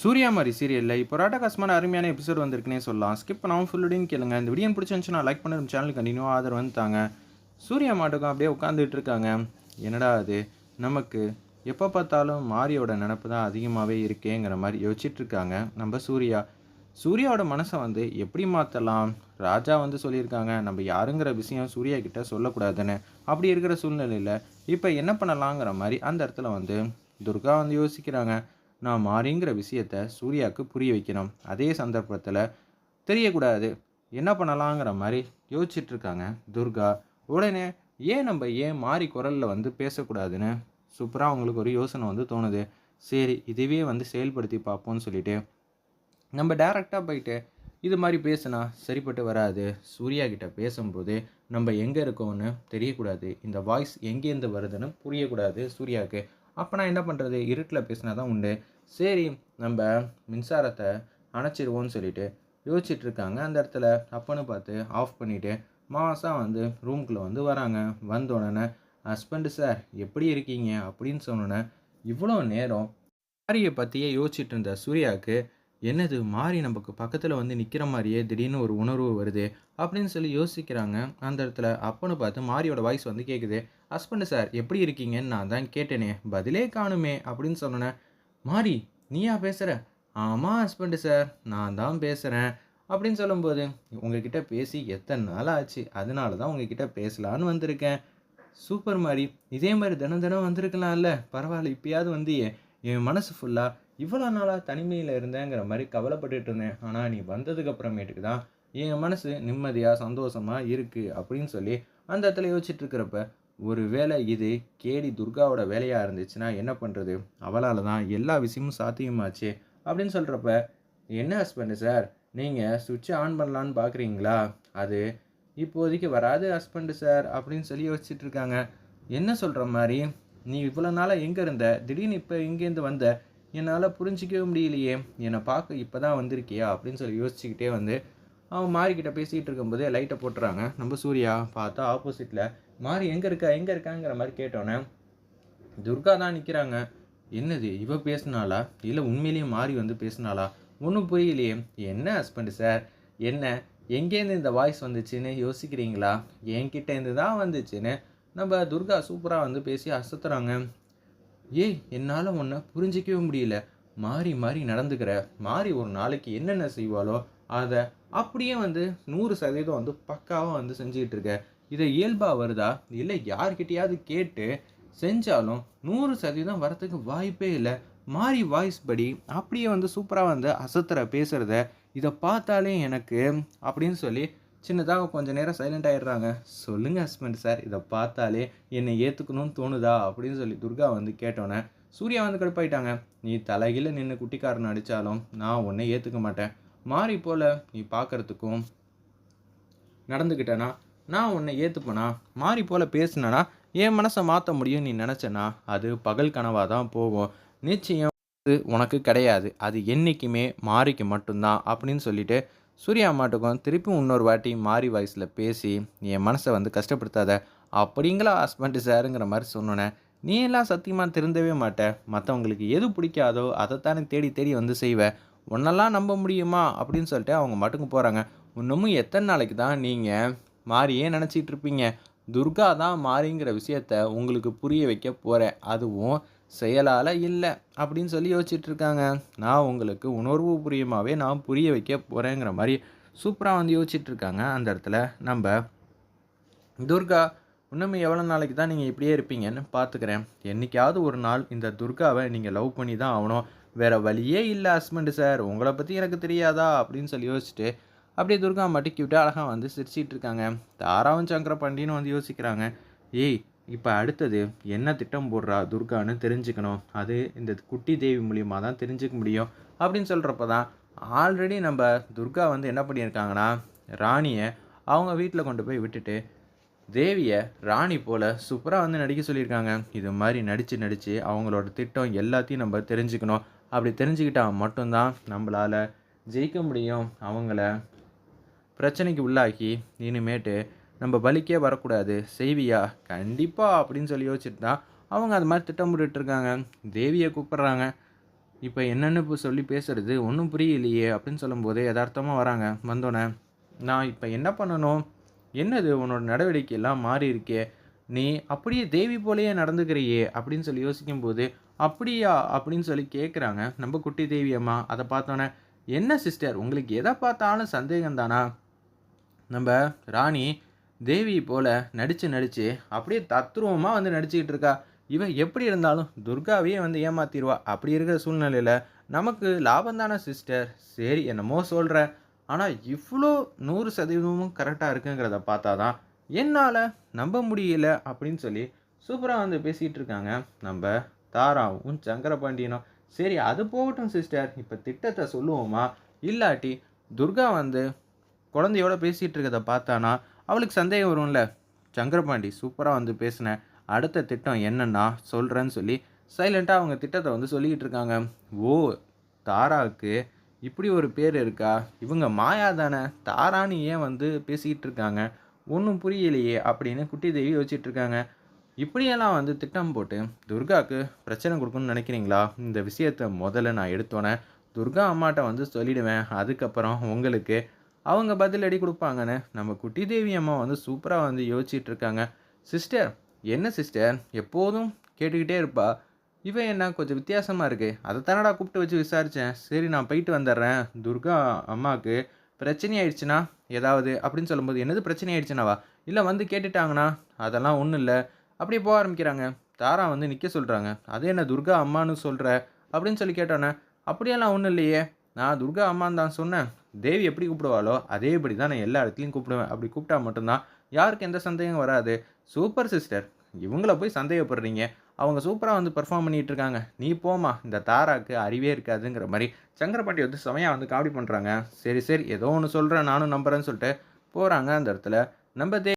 சூர்யா மாதிரி சீரியலில் இப்போ ராட்டகாசமான அருமையான எபிசோட் வந்திருக்குனே சொல்லலாம். ஸ்கிப் பண்ணாமல் ஃபுல்லுடையும் கேளுங்க. இந்த வீடியோ பிடிச்சிருந்துச்சுன்னா லைக் பண்ணி நம்ம சேனல் கண்டினியூ ஆதரவு வந்துட்டாங்க சூர்யா மாட்டுக்கும் அப்படியே உட்காந்துட்டு இருக்காங்க. என்னடா அது நமக்கு எப்போ பார்த்தாலும் மாரியோட நினப்பு தான் அதிகமாகவே இருக்கேங்கிற மாதிரி யோசிச்சுட்டு இருக்காங்க. நம்ம சூர்யா. சூர்யாவோட மனசை வந்து எப்படி மாற்றலாம் ராஜா வந்து சொல்லியிருக்காங்க நம்ம யாருங்கிற விஷயம் சூர்யா கிட்ட சொல்லக்கூடாதுன்னு. அப்படி இருக்கிற சூழ்நிலையில் இப்போ என்ன பண்ணலாங்கிற மாதிரி அந்த இடத்துல வந்து துர்கா வந்து யோசிக்கிறாங்க. நான் மாறிங்கிற விஷயத்த சூர்யாவுக்கு புரிய வைக்கணும். அதே சந்தர்ப்பத்தில் தெரியக்கூடாது. என்ன பண்ணலாங்கிற மாதிரி யோசிச்சிட்ருக்காங்க துர்கா. உடனே ஏன் நம்ம ஏன் மாறி குரலில் வந்து பேசக்கூடாதுன்னு சூப்பராக அவங்களுக்கு ஒரு யோசனை வந்து தோணுது. சரி இதுவே வந்து செயல்படுத்தி பார்ப்போம்னு சொல்லிட்டு நம்ம டேரெக்டாக போயிட்டு இது மாதிரி பேசுனா சரிப்பட்டு வராது. சூர்யா கிட்ட பேசும்போது நம்ம எங்கே இருக்கோம்னு தெரியக்கூடாது. இந்த வாய்ஸ் எங்கேருந்து வருதுன்னு புரியக்கூடாது சூர்யாவுக்கு. அப்போ நான் என்ன பண்ணுறது இருட்டில் பேசினா தான் உண்டு. சரி நம்ம மின்சாரத்தை அணைச்சிடுவோன்னு சொல்லிட்டு யோசிச்சுட்டு இருக்காங்க அந்த இடத்துல அப்பன்னு பார்த்து ஆஃப் பண்ணிவிட்டு மாதம் வந்து ரூம்குள்ளே வந்து வராங்க. வந்த உடனே ஹஸ்பண்டு சார் எப்படி இருக்கீங்க? அப்படின்னு சொன்னோன்னே இவ்வளோ நேரம். மாரியை பற்றியே யோசிச்சுட்டு இருந்த சூர்யாவுக்கு என்னது மாறி நமக்கு பக்கத்தில் வந்து நிற்கிற மாதிரியே திடீர்னு ஒரு உணர்வு வருது அப்படின்னு சொல்லி யோசிக்கிறாங்க. அந்த இடத்துல அப்பன்னு பார்த்து மாரியோட வாய்ஸ் வந்து கேட்குது ஹஸ்பண்டு சார் எப்படி இருக்கீங்கன்னு நான் தான் கேட்டேனே பதிலே காணுமே அப்படின்னு சொன்னேன் மாறி நீயா பேசுகிற ஆமாம் ஹஸ்பண்டு சார் நான் தான் பேசுகிறேன் அப்படின்னு சொல்லும்போது உங்ககிட்ட பேசி எத்தனை நாள் ஆச்சு? அதனால தான் உங்ககிட்ட பேசலான்னு வந்திருக்கேன். சூப்பர் மாதிரி இதே மாதிரி தினம் தினம் வந்திருக்கலாம்ல பரவாயில்ல இப்பயாவது வந்தியே. என் மனசு ஃபுல்லாக இவ்வளோ நாளாக தனிமையில் இருந்தேங்கிற மாதிரி கவலைப்பட்டுட்டு இருந்தேன். ஆனால் நீ வந்ததுக்கு அப்புறமேட்டுக்கு தான் என் மனசு நிம்மதியாக சந்தோஷமாக இருக்குது அப்படின்னு சொல்லி அந்த இடத்துல யோசிச்சுட்டு இருக்கிறப்ப ஒரு வேளை இது கேடி துர்காவோட வேலையாக இருந்துச்சுன்னா என்ன பண்ணுறது அவளால் தான் எல்லா விஷயமும் சாத்தியமாச்சு அப்படின்னு சொல்கிறப்ப என்ன ஹஸ்பண்டு சார் நீங்கள் சுவிட்சை ஆன் பண்ணலான்னு பார்க்குறீங்களா அது இப்போதைக்கு வராது ஹஸ்பண்டு சார் அப்படின்னு சொல்லி யோசிச்சுட்டு இருக்காங்க. என்ன சொல்கிற மாதிரி? நீ இவ்வளோ நாளாக எங்கே இருந்த? திடீர்னு இப்போ இங்கேருந்து வந்த என்னால் புரிஞ்சிக்கவே முடியலையே. என்னை பார்க்க இப்போ தான் வந்திருக்கியா? அப்படின்னு சொல்லி யோசிச்சுக்கிட்டே வந்து அவன் மாரிக்கிட்ட பேசிகிட்டு இருக்கும்போதே லைட்டை போட்டுறாங்க. நம்ம சூர்யா பார்த்தா ஆப்போசிட்டில் மாறி எங்கே இருக்கா? எங்கே இருக்காங்கிற மாதிரி கேட்டோன்னே துர்கா தான் நிற்கிறாங்க என்னது இவ பேசினாளா? இல்லை உண்மையிலேயே மாறி வந்து பேசினாளா? ஒன்றும் புரியலையே. என்ன ஹஸ்பண்டு சார் என்ன? எங்கேருந்து இந்த வாய்ஸ் வந்துச்சுன்னு யோசிக்கிறீங்களா? என்கிட்டேருந்து தான் வந்துச்சுன்னு நம்ம துர்கா சூப்பராக வந்து பேசி அசத்துறாங்க. ஏய் என்னால் ஒன்றை புரிஞ்சிக்கவே முடியல. மாறி மாறி நடந்துக்கிற மாறி ஒரு நாளைக்கு என்னென்ன செய்வாளோ அதை அப்படியே வந்து நூறு சதவீதம் வந்து பக்காவாக வந்து செஞ்சுக்கிட்டு இருக்க இதை இயல்பாக வருதா? இல்லை யார்கிட்டயாவது கேட்டு செஞ்சாலும் நூறு சதவீதம் வரத்துக்கு வாய்ப்பே இல்லை. மாறி வாய்ஸ் படி அப்படியே வந்து சூப்பராக வந்து அசத்துற பேசுகிறத இதை பார்த்தாலே எனக்கு அப்படின்னு சொல்லி சின்னதாக கொஞ்ச நேரம் சைலண்ட் ஆகிடுறாங்க சொல்லுங்கள் ஹஸ்பண்ட் சார் இதை பார்த்தாலே என்னை ஏற்றுக்கணும்னு தோணுதா? அப்படின்னு சொல்லி துர்கா வந்து கேட்டோன்னே சூர்யா வந்து கடுப்பாயிட்டாங்க. நீ தலைகீழ நின்று குட்டிக்காரன் அடித்தாலும் நான் உன்னை ஏற்றுக்க மாட்டேன். மாறி போல் நீ பார்க்கறதுக்கும் நடந்துக்கிட்டேனா நான் உன்னை ஏற்றுப்பேனா மாறி போல் பேசுனேனா? என் மனசை மாற்ற முடியும் நீ நினச்சனா? அது பகல் கனவாக தான் போகும். நிச்சயம் உனக்கு கிடையாது. அது என்றைக்குமே மாறிக்கு மட்டும்தான். அப்படின்னு சொல்லிட்டு சூர்யா மாட்டுக்கும் திருப்பி இன்னொரு வாட்டி மாறி வாய்ஸில் பேசி என் மனசை வந்து கஷ்டப்படுத்தாத அப்படிங்களா ஹஸ்பண்டு சாருங்கிற மாதிரி சொன்னோன்னே நீ எல்லாம் சத்தியமாக திருந்தவே மாட்ட. மற்றவங்களுக்கு எது பிடிக்காதோ அதைத்தானே தேடி தேடி வந்து செய்வ. உன்னெல்லாம் நம்ப முடியுமா? அப்படின்னு சொல்லிட்டு அவங்க மட்டுக்கு போகிறாங்க இன்னமும் எத்தனை நாளைக்கு தான் நீங்கள் மாறியே நினச்சிட்டு இருப்பீங்க. துர்கா தான் மாறிங்கிற விஷயத்த உங்களுக்கு புரிய வைக்க போகிறேன் அதுவும் செயலால் இல்லை அப்படின்னு சொல்லி யோசிச்சுட்டு இருக்காங்க. நான் உங்களுக்கு உணர்வு புரியுமாவே நான் புரிய வைக்க போகிறேங்கிற மாதிரி சூப்பராக வந்து யோசிச்சுட்டு இருக்காங்க அந்த இடத்துல. நம்ம துர்கா இன்னும் எவ்வளோ நாளைக்கு தான் நீங்கள் இப்படியே இருப்பீங்கன்னு பார்த்துக்கிறேன் என்றைக்காவது ஒரு நாள் இந்த துர்காவை நீங்கள் லவ் பண்ணி தான் ஆகணும். வேறு வழியே இல்லை ஹஸ்பண்டு சார் உங்களை பற்றி எனக்கு தெரியாதா அப்படின்னு சொல்லி யோசிச்சுட்டு அப்படியே துர்கா மட்டும் விட்டு அழகாக வந்து சிரிச்சிட்டு இருக்காங்க. தாராவும் சங்கர பண்டின்னு வந்து யோசிக்கிறாங்க. ஏய் இப்போ அடுத்தது என்ன திட்டம் போடுறா துர்கான்னு தெரிஞ்சுக்கணும். அது இந்த குட்டி தேவி மூலியமாக தான் தெரிஞ்சுக்க முடியும். அப்படின்னு சொல்கிறப்ப தான் ஆல்ரெடி நம்ம துர்கா வந்து என்ன பண்ணியிருக்காங்கன்னா ராணியை அவங்க வீட்டில் கொண்டு போய் விட்டுட்டு தேவியை ராணி போல் சூப்பராக வந்து நடிக்க சொல்லியிருக்காங்க. இது மாதிரி நடித்து நடித்து அவங்களோட திட்டம் எல்லாத்தையும் நம்ம தெரிஞ்சுக்கணும். அப்படி தெரிஞ்சுக்கிட்டால் மட்டும்தான் நம்மளால் ஜெயிக்க முடியும். அவங்கள பிரச்சனைக்கு உள்ளாக்கி இனிமேட்டு நம்ம பலிக்கே வரக்கூடாது. செய்வியா? கண்டிப்பாக அப்படின்னு சொல்லி யோசிச்சுட்டு தான் அவங்க அது மாதிரி திட்டமிட்டு இருக்காங்க தேவியை கூப்பிட்றாங்க. இப்போ என்னென்னு இப்போ சொல்லி பேசுகிறது ஒன்றும் புரியலையே அப்படின்னு சொல்லும்போது யதார்த்தமாக வராங்க. வந்தோடனே நான் இப்போ என்ன பண்ணணும்? என்னது? உன்னோட நடவடிக்கையெல்லாம் மாறி இருக்கே நீ அப்படியே தேவி போலேயே நடந்துக்கிறியே அப்படின்னு சொல்லி யோசிக்கும்போது அப்படியா? அப்படின்னு சொல்லி கேட்குறாங்க நம்ம குட்டி தேவி அம்மா அதை பார்த்தோன்னே என்ன சிஸ்டர்? உங்களுக்கு எதை பார்த்தாலும் சந்தேகம் தானா நம்ம ராணி தேவி போல நடித்து நடித்து அப்படியே தத்ரூபமாக வந்து நடிச்சுக்கிட்டு இருக்கா. இவன் எப்படி இருந்தாலும் துர்காவையே வந்து ஏமாத்திடுவா. அப்படி இருக்கிற சூழ்நிலையில் நமக்கு லாபம் தானே சிஸ்டர் சரி என்னமோ சொல்கிற ஆனால் இவ்வளோ நூறு சதவீதமும் கரெக்டாக இருக்குங்கிறத பார்த்தா தான் என்னால் நம்ப முடியல அப்படின்னு சொல்லி சூப்பராக வந்து பேசிகிட்டு இருக்காங்க. நம்ம தாராவும் சங்கரபாண்டியனும். சரி அது போகட்டும் சிஸ்டர் இப்போ திட்டத்தை சொல்லுவோமா? இல்லாட்டி துர்கா வந்து குழந்தையோட பேசிகிட்டு இருக்கிறத பார்த்தானா? அவளுக்கு சந்தேகம் வரும்ல? சங்கரபாண்டி சூப்பராக வந்து பேசினேன் அடுத்த திட்டம் என்னன்னா சொல்கிறேன்னு சொல்லி சைலண்ட்டாக அவங்க திட்டத்தை வந்து சொல்லிக்கிட்டு இருக்காங்க. ஓ தாராவுக்கு இப்படி ஒரு பேர் இருக்கா? இவங்க மாயா தானே? தாரான்னு ஏன் வந்து பேசிக்கிட்டு இருக்காங்க? ஒன்றும் புரியலையே அப்படின்னு குட்டி தேவி யோசிச்சுட்டு இருக்காங்க. இப்படியெல்லாம் வந்து திட்டம் போட்டு துர்காவுக்கு பிரச்சனை கொடுக்கணும்னு நினைக்கிறீங்களா? இந்த விஷயத்த முதல்ல நான் எடுத்தோன்னே துர்கா அம்மாட்ட வந்து சொல்லிடுவேன். அதுக்கப்புறம் உங்களுக்கு அவங்க பதிலடி கொடுப்பாங்கன்னு நம்ம குட்டி தேவி அம்மா வந்து சூப்பராக வந்து யோசிச்சுட்டு இருக்காங்க. சிஸ்டர் என்ன சிஸ்டர்? எப்போதும் கேட்டுக்கிட்டே இருப்பா. இவன் என்ன கொஞ்சம் வித்தியாசமாக இருக்குது அதை தானடா கூப்பிட்டு வச்சு விசாரித்தேன் சரி நான் போயிட்டு வந்துடுறேன். துர்கா அம்மாவுக்கு பிரச்சனை ஆயிடுச்சுன்னா ஏதாவது அப்படின்னு சொல்லும்போது என்னது பிரச்சனை ஆயிடுச்சுனாவா இல்லை வந்து கேட்டுட்டாங்கண்ணா அதெல்லாம் ஒன்றும் இல்லை. அப்படியே போக ஆரம்பிக்கிறாங்க. தாரா வந்து நிற்க சொல்கிறாங்க அது என்ன துர்கா அம்மான்னு சொல்கிற அப்படின்னு சொல்லி கேட்டோன்னே அப்படியெல்லாம் ஒன்றும் இல்லையே. நான் துர்கா அம்மான்னு தான் சொன்னேன். தேவி எப்படி கூப்பிடுவாளோ அதேபடி தான் நான் எல்லா இடத்துலையும் கூப்பிடுவேன். அப்படி கூப்பிட்டா மட்டும்தான் யாருக்கு எந்த சந்தேகம் வராது. சூப்பர் சிஸ்டர் இவங்கள போய் சந்தேகப்படுறீங்க. அவங்க சூப்பராக வந்து பெர்ஃபார்ம் பண்ணிட்டு இருக்காங்க நீ போமா இந்த தாராக்கு அறிவே இருக்காதுங்கிற மாதிரி சங்கரபாட்டி வந்து செமையாக வந்து காமெடி பண்ணுறாங்க சரி சரி ஏதோ ஒன்று சொல்கிறேன் நானும் நம்புறேன்னு சொல்லிட்டு போகிறாங்க அந்த இடத்துல. நம்ம தே